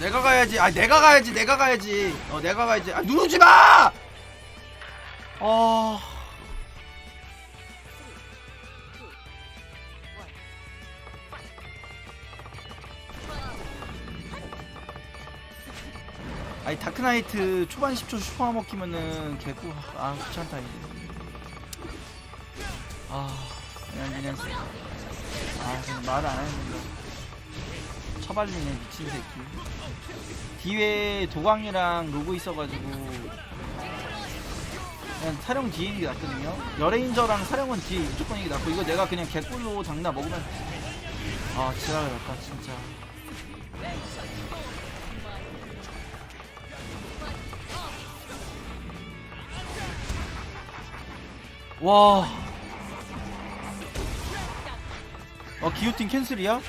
내가 가야지. 아 내가 가야지. 내가 가야지. 어 내가 가야지. 아 누르지 마. 어. 아니 다크나이트 초반 10초 슈퍼 먹히면은 개꿀 아 귀찮다 이제 아 그냥 그냥 아 그냥 말을 안 했는데 처발리네 미친 새끼. 뒤에 도광이랑 로고 있어가지고. 그냥 사령 뒤에 있는 게 낫거든요. 여레인저랑 사령은 뒤에 무조건 이게 낫고 이거 내가 그냥 개꿀로 장나 먹으면 아 지랄났다 진짜. 와. 어 기호틴 캔슬이야?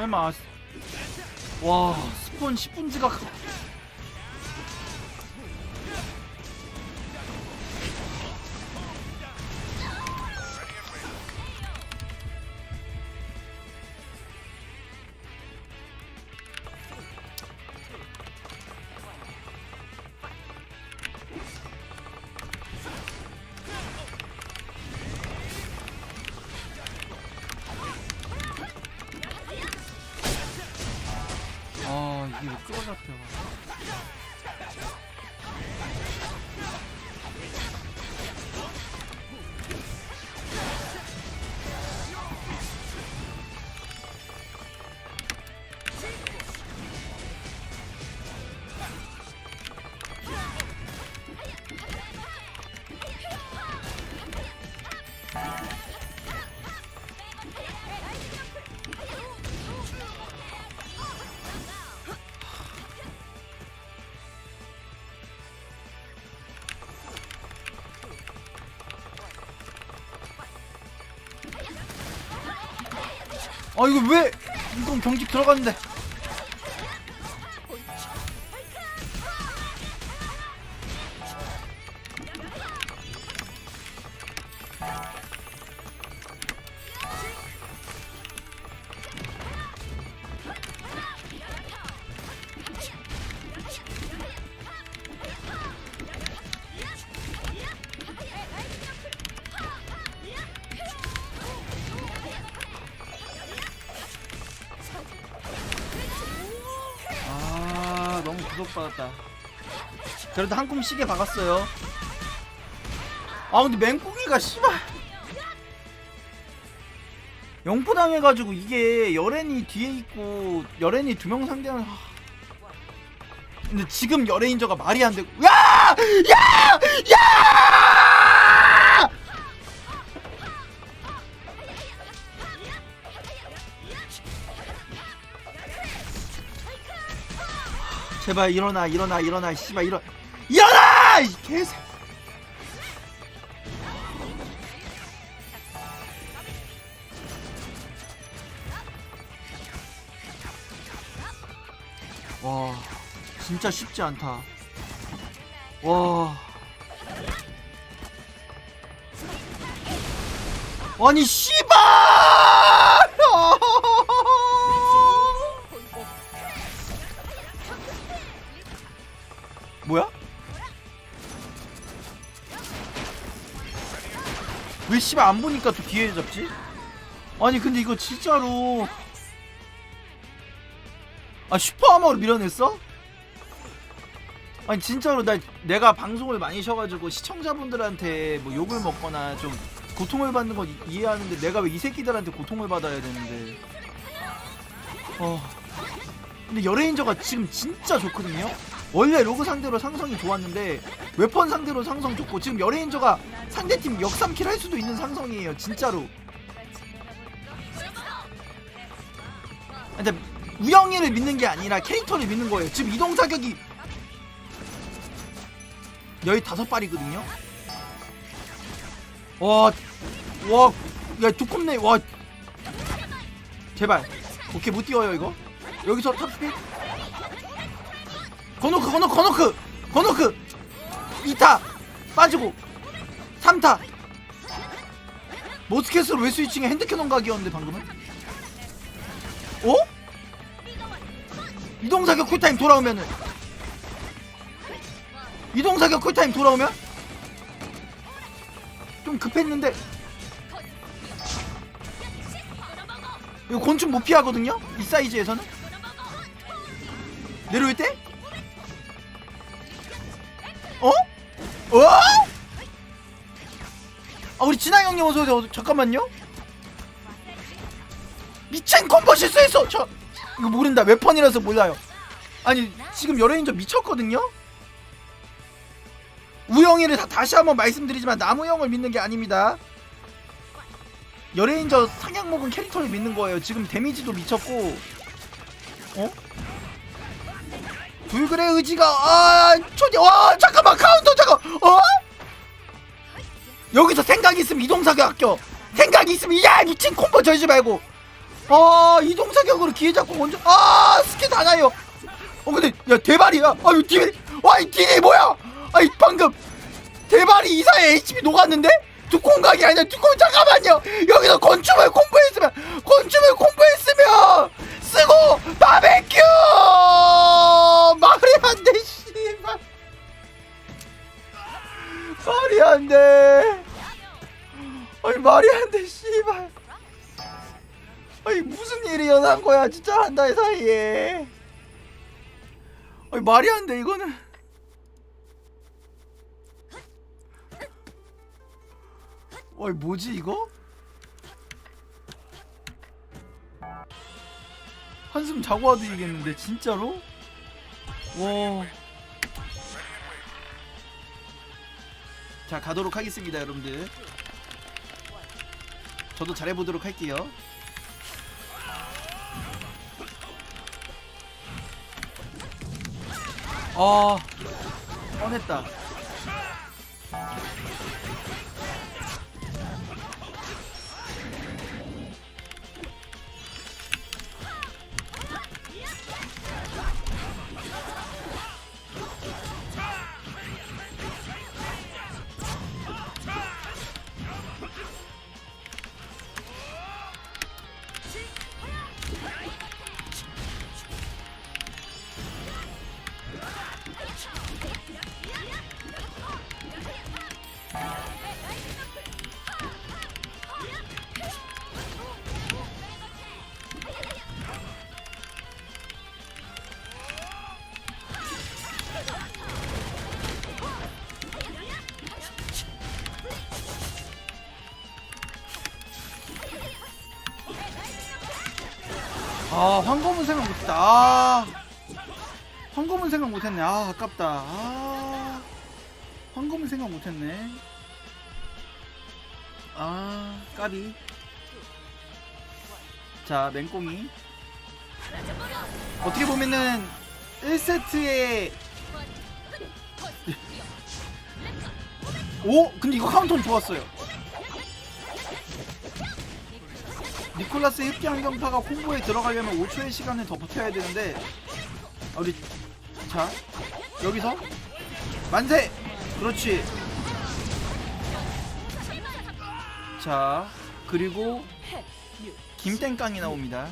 설마. 와 스폰 10분 지각 아 이거 왜 이건 경직 들어갔는데 받았다 그래도 한 꿈 시계 박았어요 아 근데 맹꽁이가 씨발 영포 당해가지고 이게 여렌이 뒤에 있고 여렌이 두 명 상대하는 하... 근데 지금 여레인저가 말이 안 되고 야! 야! 야! 제발 일어나 일어나 일어나 씨발 일어. 일어나! 이 개새. 와 진짜 쉽지 않다. 와. 아니 씨발 왜 씨발 안 보니까 또 뒤에 잡지? 아니 근데 이거 진짜로 아 슈퍼하머로 밀어냈어? 아니 진짜로 나 내가 방송을 많이 쉬어가지고 시청자분들한테 뭐 욕을 먹거나 좀 고통을 받는 건 이- 이해하는데 내가 왜 이 새끼들한테 고통을 받아야 되는데 어 근데 여레인저가 지금 진짜 좋거든요 원래 로그 상대로 상성이 좋았는데 웨펀 상대로 상성 좋고 지금 여레인저가 상대팀 역삼킬 할 수도 있는 상성이에요 진짜로. 근데 우영이를 믿는 게 아니라 캐릭터를 믿는 거예요. 지금 이동 사격이 열다섯 발이거든요? 와, 와, 야 두껍네, 와, 제발, 오케이 못 뛰어요 이거. 여기서 탑스피, 거노크, 거노크, 거노크, 거노크, 2타! 빠지고! 3타! 머스켓으로 왜 스위칭해 핸드캐논 각이었는데 방금은? 어? 이동사격 쿨타임 돌아오면은? 이동사격 쿨타임 돌아오면? 좀 급했는데? 이거 곤충 못 피하거든요? 이 사이즈에서는? 내려올 때? 아 우리 진아 형님 어서 오세요. 잠깐만요. 미친 콤보 실수했어. 저 이거 모른다. 웨펀이라서 몰라요. 아니 지금 여레인저 미쳤거든요? 우영이를 다, 다시 한번 말씀드리지만 나무형을 믿는 게 아닙니다. 여레인저 상향 먹은 캐릭터를 믿는 거예요. 지금 데미지도 미쳤고. 어? 불굴의 의지가 아 초디 와 잠깐만 카운터 잠깐 어? 여기서 생각이 있으면 이동사격 아껴. 생각이 있으면 야 미친 콤보 절지 말고. 아 이동사격으로 기회 잡고 먼저 아 스킬 다 나요. 어 근데 야 대발이야. 아유 딜 와이 딜이 뭐야? 아이 방금 대발이 이사의 HP 녹았는데? 두콩각이 아니라 두콩 잠깐만요. 여기서 건축을 공부했으면 건축을 공부했으면 쓰고 바베큐! 말이 안돼 말이 안 돼 아니 말이 안 돼 씨발 아니 무슨 일이 일어난 거야 진짜 한 달 사이에 아니 말이 안 돼 이거는 어이 뭐지 이거? 한숨 자고 와도 이겠는데 진짜로? 와. 자 가도록 하겠습니다 여러분들. 저도 잘해보도록 할게요. 아 뻔했다. 아 황검은 생각 못했다. 아 황검은 생각 못했네. 아 아깝다. 아 황검은 생각 못했네. 아 까비. 자 맹꽁이. 어떻게 보면은 1세트에 오 근데 이거 카운터는 좋았어요 니콜라스 흡기 한 경파가 콤보에 들어가려면 5초의 시간을 더 버텨야 되는데 아, 우리 자 여기서? 만세! 그렇지. 자 그리고 김땡깡이 나옵니다.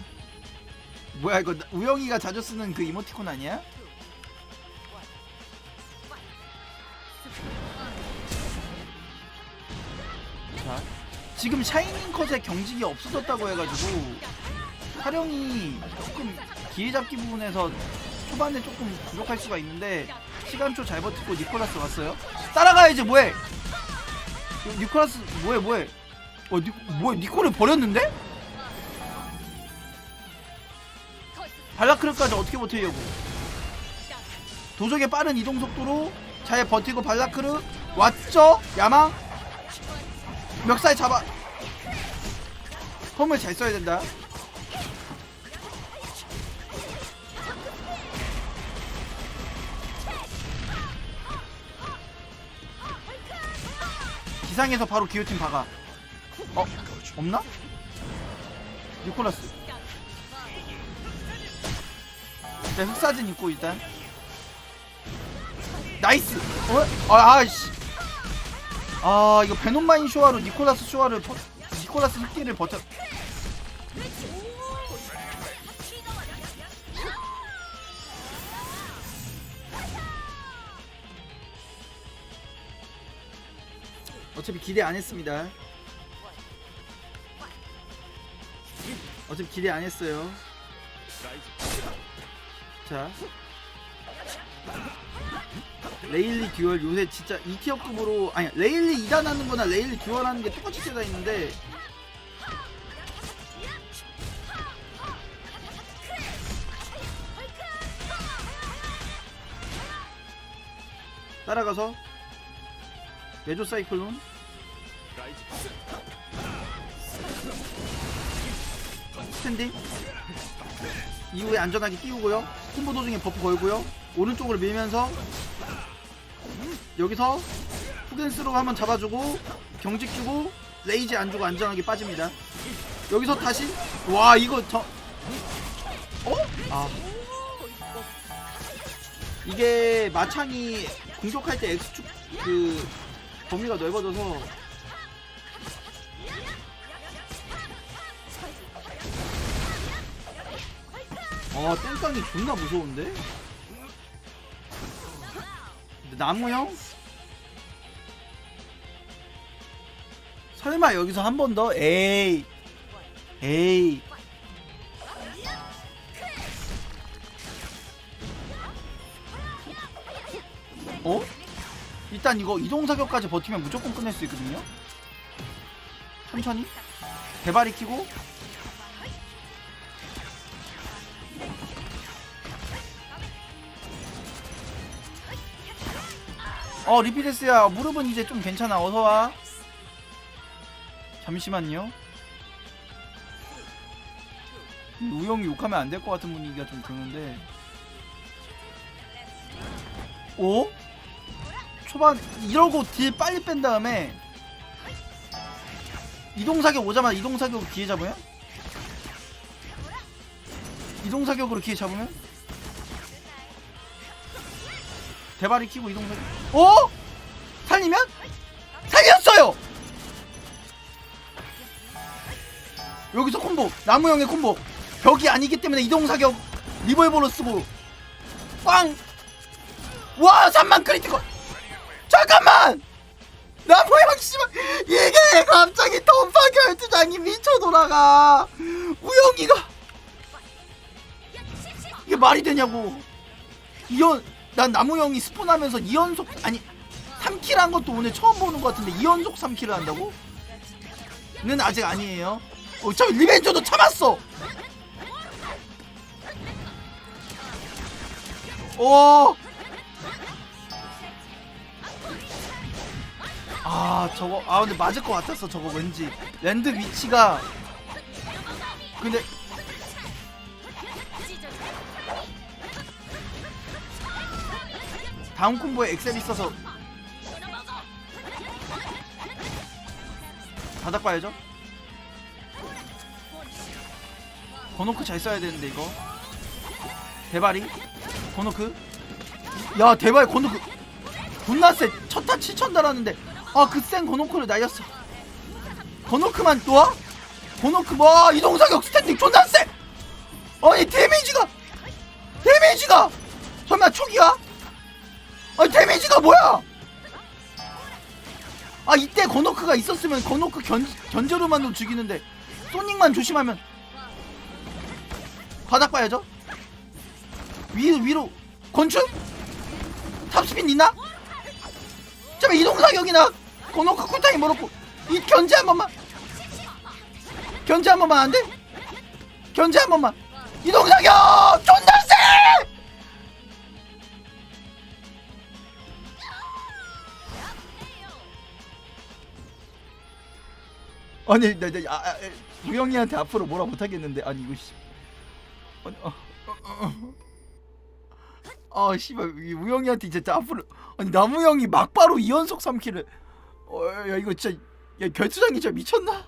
뭐야 이거 나- 우영이가 자주 쓰는 그 이모티콘 아니야? 지금 샤이닝 컷의 경직이 없어졌다고 해가지고 활용이 조금 기회 잡기 부분에서 초반에 조금 부족할 수가 있는데 시간초 잘 버티고 니콜라스 왔어요? 따라가야지 뭐해? 니콜라스 뭐해 뭐해? 어 니, 뭐해? 니콜을 버렸는데? 발라크르까지 어떻게 버티려고 도적의 빠른 이동 속도로 잘 버티고 발라크르 왔죠? 야망 멱살 잡아 폼을 잘 써야 된다 기상에서 바로 기호팀 박아 어? 없나? 니콜라스 네, 흑사진 입고 일단 나이스 어? 아, 아씨 아 이거 베놈마인 쇼와로 니콜라스 쇼와를 퍼... 니콜라스 흑기를 버텨. 어차피 기대 안 했습니다. 어차피 기대 안 했어요. 자 레일리 듀얼 요새 진짜 2티어급으로 아니 레일리 2단 하는 거나 레일리 듀얼 하는 게 똑같이 세다 있는데. 따라가서 메조 사이클론. 스탠딩. 이후에 안전하게 띄우고요. 콤보 도중에 버프 걸고요. 오른쪽으로 밀면서 여기서 푸겐스로 한번 잡아주고 경직 주고 레이지 안 주고 안전하게 빠집니다 여기서 다시 와 이거 저 어? 아 이게 마창이 공격할 때 X축 그 범위가 넓어져서 아 땡깡이 존나 무서운데? 근데 나무 형? 설마 여기서 한 번 더? 에이 에이 어? 일단 이거 이동사격까지 버티면 무조건 끝낼 수 있거든요 천천히 대발이 키고 어 리피데스야 무릎은 이제 좀 괜찮아. 어서와. 잠시만요. 우영이 욕하면 안 될 것 같은 분위기가 좀 드는데. 오? 초반 이러고 딜 빨리 뺀 다음에 이동사격 오자마자 이동사격으로 기회 잡으면 이동사격으로 기회 잡으면 대발이 키고 이동사격 어? 살리면? 살렸어요! 여기서 콤보 나무형의 콤보 벽이 아니기 때문에 이동사격 리볼버로 쓰고 빵! 와 3만 크리티컬 잠깐만! 나무형 씨발 이게 갑자기 던파 결투장이 미쳐 돌아가 우영이가 이게 말이 되냐고 이연 난 나무 형이 스폰하면서 2연속 아니 3킬 한 것도 오늘 처음 보는 것 같은데 2연속 3킬을 한다고? 는 아직 아니에요. 어, 저 리벤저도 참았어! 오 아 저거 아 근데 맞을 것 같았어 저거 왠지. 랜드 위치가. 근데 다음 콤보에 엑셀 있어서 바닥 봐야죠? 버노크 잘 써야 되는데 이거. 대발이 버노크? 야 대발 버노크. 존나 쎄 첫타 7천 달았는데. 아그센 버노크를 날렸어. 버노크만 또 와? 버노크 와 이동사격 스탠딩 존나 쎄 아니 데미지가 데미지가 아니 데미지가 뭐야? 아 이때 거노크가 있었으면 거노크 견, 견제로만도 죽이는데 소닉만 조심하면 바닥 봐야죠? 위, 위로. 건축? 탑스핀 있나? 잠깐 이동사격이나? 거노크 쿨타임 멀었고. 이 견제 한 번만. 견제 한 번만 안 돼? 견제 한 번만. 이동사격 아니 나, 나, 아, 아, 우영이한테 앞으로 뭐라 못하겠는데 아니 이거 씨 아니 어, 어, 어. 아 씨발 이 우영이한테 진짜 앞으로 아니 나무형이 막바로 2연속 3킬을 어 야 이거 진짜 야 결투장이 진짜 미쳤나?